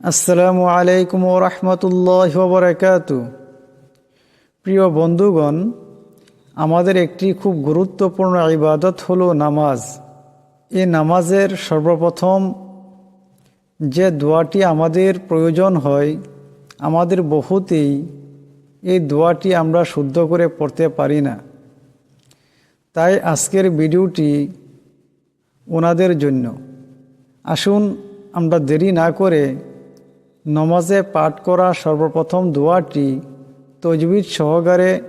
আসসালামু আলাইকুম ও রহমতুল্লাহ বরকাত প্রিয় বন্ধুগণ, আমাদের একটি খুব গুরুত্বপূর্ণ ইবাদত হলো নামাজ। এই নামাজের সর্বপ্রথম যে দোয়াটি আমাদের প্রয়োজন হয়, আমাদের বহুতেই এই দোয়াটি আমরা শুদ্ধ করে পড়তে পারি না। তাই আজকের ভিডিওটি ওনাদের জন্য। আসুন আমরা দেরি না করে নমাজে পাঠ করা সর্বপ্রথম দোয়াটি তজবিদ সহকারে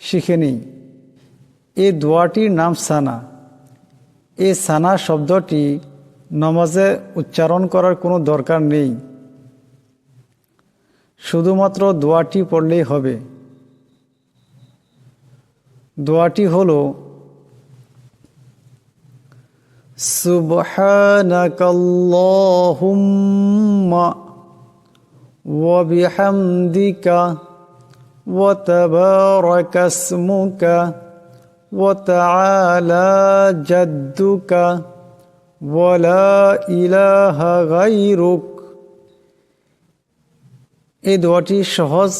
শিখে নিই। এই দোয়াটির নাম সানা। এই সানা শব্দটি নমাজে উচ্চারণ করার কোনো দরকার নেই। শুধুমাত্র দোয়াটি পড়লেই হবে। দোয়াটি হল, সুবহানাকাল্লাহুম্মা وبحمدك وتبارك اسمك وتعالى جدك ولا إله غيرك এই দোয়াটি সহজ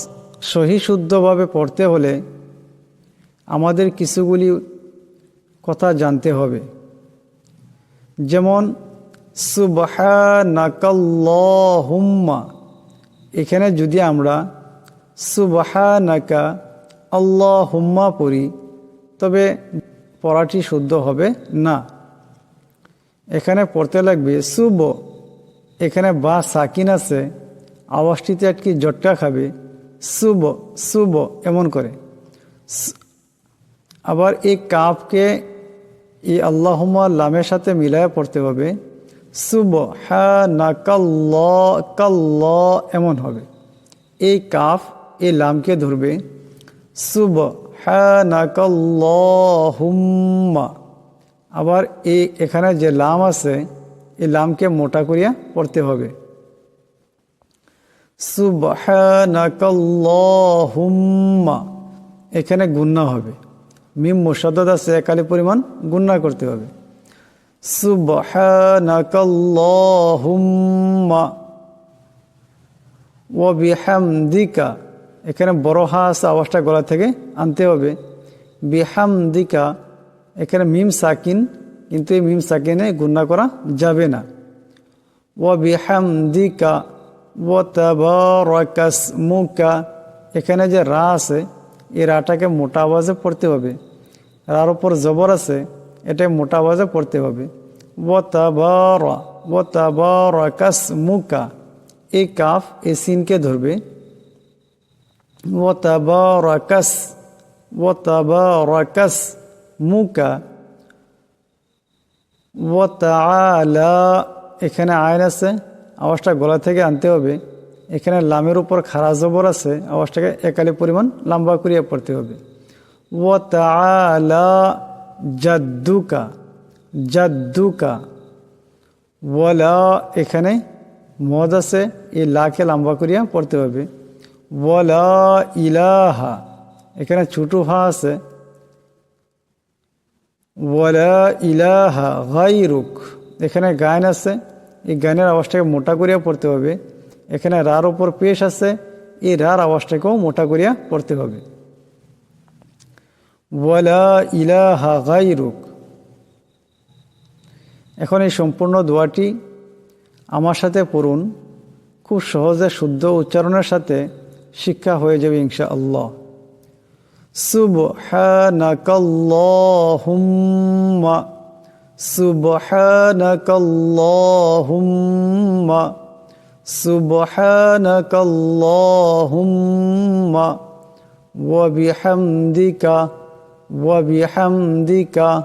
সহি শুদ্ধভাবে পড়তে হলে আমাদের কিছুগুলি কথা জানতে হবে যেমন সুবহানাকাল্লাহুম্মা এখানে যদি আমরা সুবহানাকা আল্লাহুম্মা পড়ি, তবে পড়াটি শুদ্ধ হবে না। এখানে পড়তে লাগবে, সুব, এখানে বা সাকিন আছে, আওয়াজটিতে একটি জটকা খাবে, সুব সুব, এমন করে। আবার এই কাপকে এই আল্লাহমা লামের সাথে মিলায় পড়তে হবে। সুব হ্যাঁ না কাল্ল কাল্ল এমন হবে। এই কাফ, এই লামকে ধরবে সুব হ্যাঁ না কাল্ল হুম্মা আবার এই, এখানে যে লাম আছে, এই লামকে মোটা করিয়া পড়তে হবে। সুব হ্যাঁ না কাল্ল হুম্মা এখানে গুন্না হবে। মিম মুসাদ্দাদ আছে, একালি পরিমাণ গুন্না করতে হবে। বিহামদিকা এখানে বড় হা আছে, আওয়াজটা গলা থেকে আনতে হবে। বিহামদিকা, এখানে মিম সাকিন, কিন্তু এই মিম সাকিনে গুন্না করা যাবে না। ওয়া বিহামদিকা ওয়া তাবারাকাসমুকা এখানে যে রা আছে, এই রাটাকে মোটা আওয়াজে পড়তে হবে। রার ওপর জবর আছে এটা মোটা আওয়াজে পড়তে হবে। কাস মুকা এই কাফ, এই সিনকে ধরবে। কাস কাস মুকা এখানে আয়ন আছে, আওয়াজটা গলা থেকে আনতে হবে। এখানে লামের উপর খারা জবর আছে, আওয়াজটাকে একালি পরিমাণ লম্বা করিয়া পড়তে হবে। ও তালা জাদ্দুকা জাদ্দুকা। ওয়ালা এখানে মদ আছে, এই লাকে লম্বা করিয়া পড়তে হবে। ওয়ালা ইলাহা, এখানে ছোটো হা আছে। ওয়ালা ইলাহা গাইরুক এখানে গায়ন আছে। এই গানের আওয়াজটাকে মোটা করিয়া পড়তে হবে। এখানে রার ওপর পেশ আছে, এই রার আওয়াজটাকেও মোটা করিয়া পড়তে হবে। এখন এই সম্পূর্ণ দোয়াটি আমার সাথে পড়ুন। খুব সহজে শুদ্ধ উচ্চারণের সাথে শিক্ষা হয়ে যাবে ইংশা আল্লাহ সুবহানাকাল্লাহুম্মা সুবহানাকাল্লাহুম্মা সুবহানাকাল্লাহুম্মা, ওয়া বিহামদিকা وبحمدك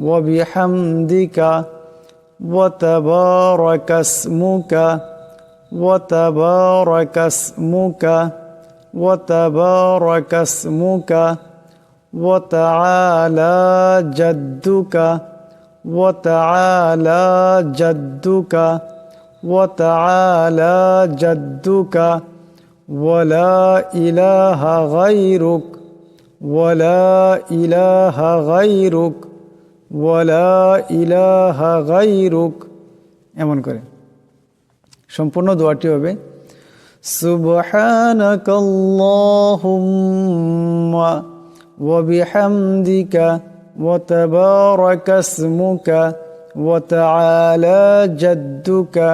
وبحمدك وتبارك اسمك وتبارك اسمك وتبارك اسمك وتعالى جدك وتعالى جدك وتعالى جدك ولا إله غيرك. ولا إله غيرك ولا إله غيرك এমন করে সম্পূর্ণ দোয়াটি হবে সুবহানাক আল্লাহুম্মা ওয়া বিহামদিকা ওয়া তাবারাকা ইসমুকা ওয়া তাআলা জাদ্দুকা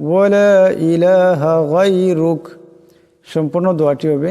ওয়া লা ইলাহা গায়রুক সম্পূর্ণ দোয়াটি হবে